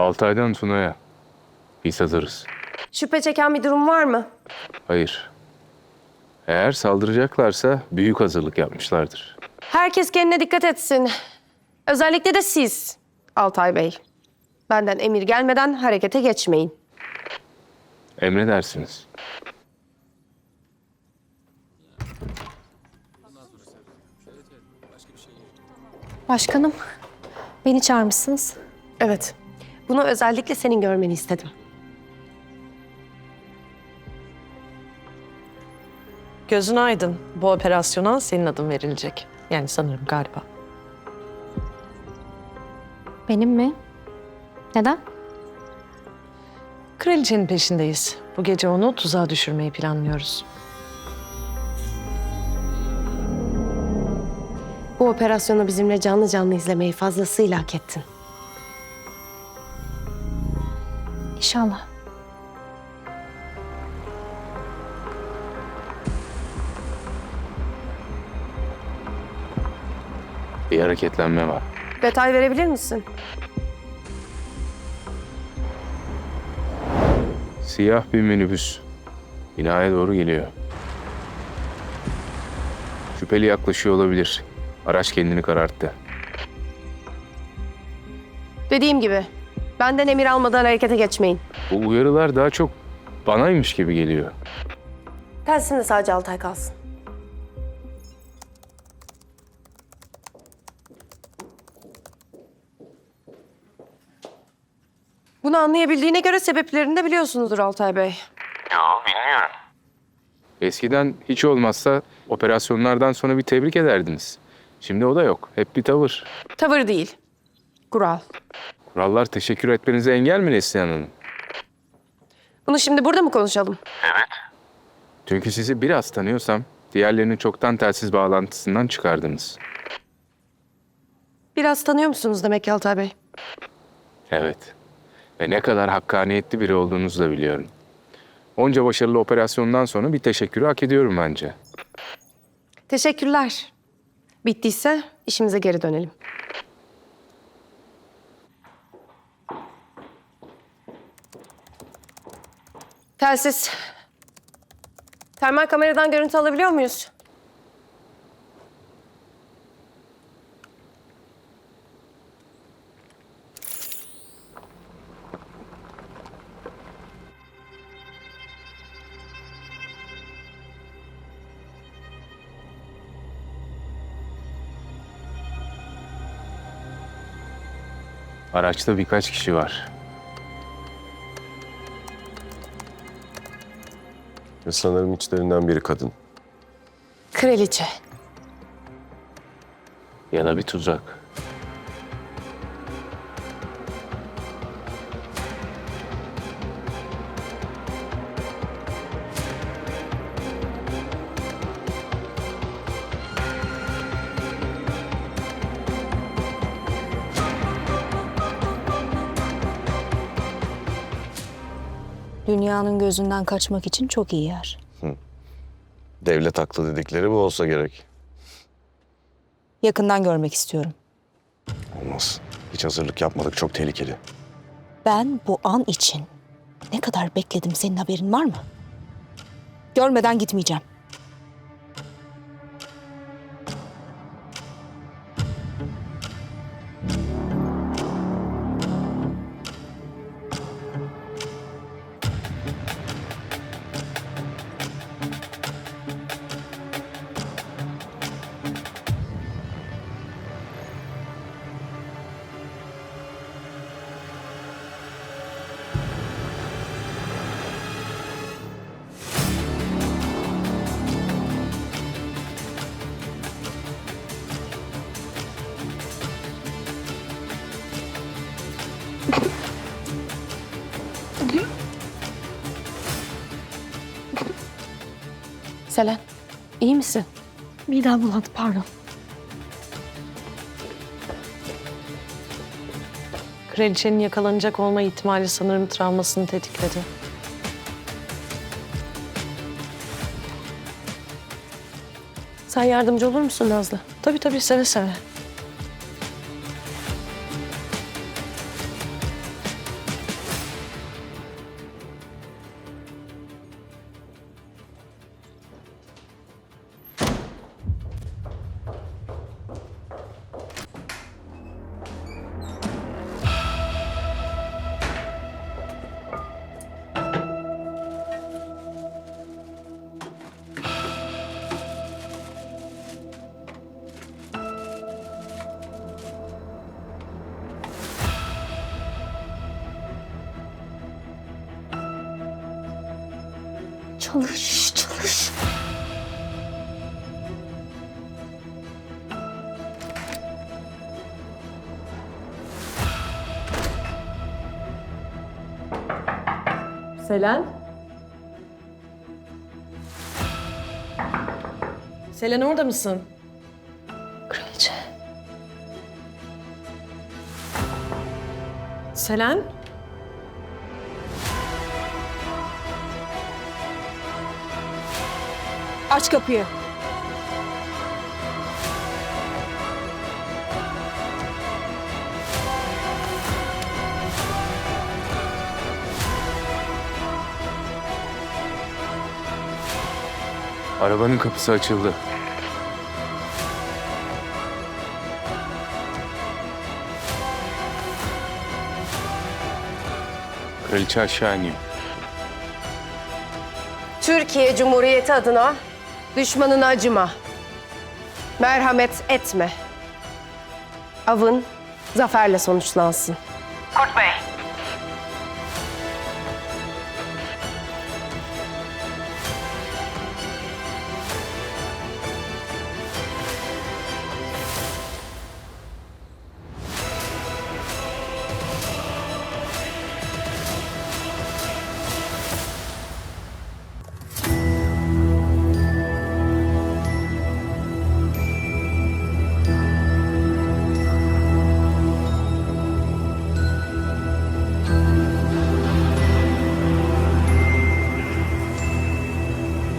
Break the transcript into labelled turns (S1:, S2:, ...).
S1: Altay'dan Tuna'ya. Biz hazırız.
S2: Şüphe çeken bir durum var mı?
S1: Hayır. Eğer saldıracaklarsa büyük hazırlık yapmışlardır.
S2: Herkes kendine dikkat etsin. Özellikle de siz Altay Bey. Benden emir gelmeden harekete geçmeyin.
S1: Emredersiniz.
S3: Başkanım, beni çağırmışsınız.
S2: Evet. Bunu özellikle senin görmeni istedim.
S4: Gözün aydın. Bu operasyona senin adın verilecek. Yani sanırım galiba.
S3: Benim mi? Neden?
S4: Kraliçenin peşindeyiz. Bu gece onu tuzağa düşürmeyi planlıyoruz.
S2: Bu operasyonu bizimle canlı canlı izlemeyi fazlasıyla hak ettin.
S3: İnşallah.
S1: Bir hareketlenme var.
S2: Detay verebilir misin?
S1: Siyah bir minibüs. Binaya doğru geliyor. Şüpheli yaklaşıyor olabilir. Araç kendini kararttı.
S2: Dediğim gibi benden emir almadan harekete geçmeyin.
S1: Bu uyarılar daha çok banaymış gibi geliyor.
S2: Telsinde sadece Altay kalsın. Bunu anlayabildiğine göre sebeplerini de biliyorsunuzdur Altay Bey.
S1: Eskiden hiç olmazsa operasyonlardan sonra bir tebrik ederdiniz. Şimdi o da yok. Hep bir tavır.
S2: Tavır değil, kural.
S1: Kurallar teşekkür etmenize engel mi Neslihan Hanım?
S2: Bunu şimdi burada mı konuşalım?
S1: Çünkü sizi biraz tanıyorsam diğerlerini çoktan telsiz bağlantısından çıkardınız.
S2: Biraz tanıyor musunuz demek ki Altay Bey?
S1: Evet. Ve ne kadar hakkaniyetli biri olduğunuzu da biliyorum. Onca başarılı operasyondan sonra bir teşekkürü hak ediyorum bence.
S2: Teşekkürler. Bittiyse işimize geri dönelim. Telsiz. Termal kameradan görüntü alabiliyor muyuz?
S1: Araçta birkaç kişi var.
S5: Ve sanırım içlerinden biri kadın.
S2: Kraliçe.
S1: Ya da bir tuzak.
S3: Dünyanın gözünden kaçmak için çok iyi yer.
S5: Devlet haklı dedikleri bu olsa gerek.
S3: Yakından görmek istiyorum.
S5: Olmaz. Hiç hazırlık yapmadık. Çok tehlikeli.
S3: Ben bu an için ne kadar bekledim senin haberin var mı? Görmeden gitmeyeceğim.
S2: Selen, iyi misin?
S3: Midem bulandı pardon.
S4: Kraliçenin yakalanacak olma ihtimali sanırım travmasını tetikledi.
S2: Sen yardımcı olur musun Nazlı?
S4: Tabii tabii seve seve.
S3: Çalış, çalış.
S4: Selen? Selen orada mısın?
S3: Kraliçe.
S4: Selen?
S3: Aç kapıyı.
S1: Arabanın kapısı açıldı. Kraliçe aşağı iniyor.
S2: Türkiye Cumhuriyeti adına düşmanına acıma. Merhamet etme. Avın zaferle sonuçlansın.
S6: Kurt Bey,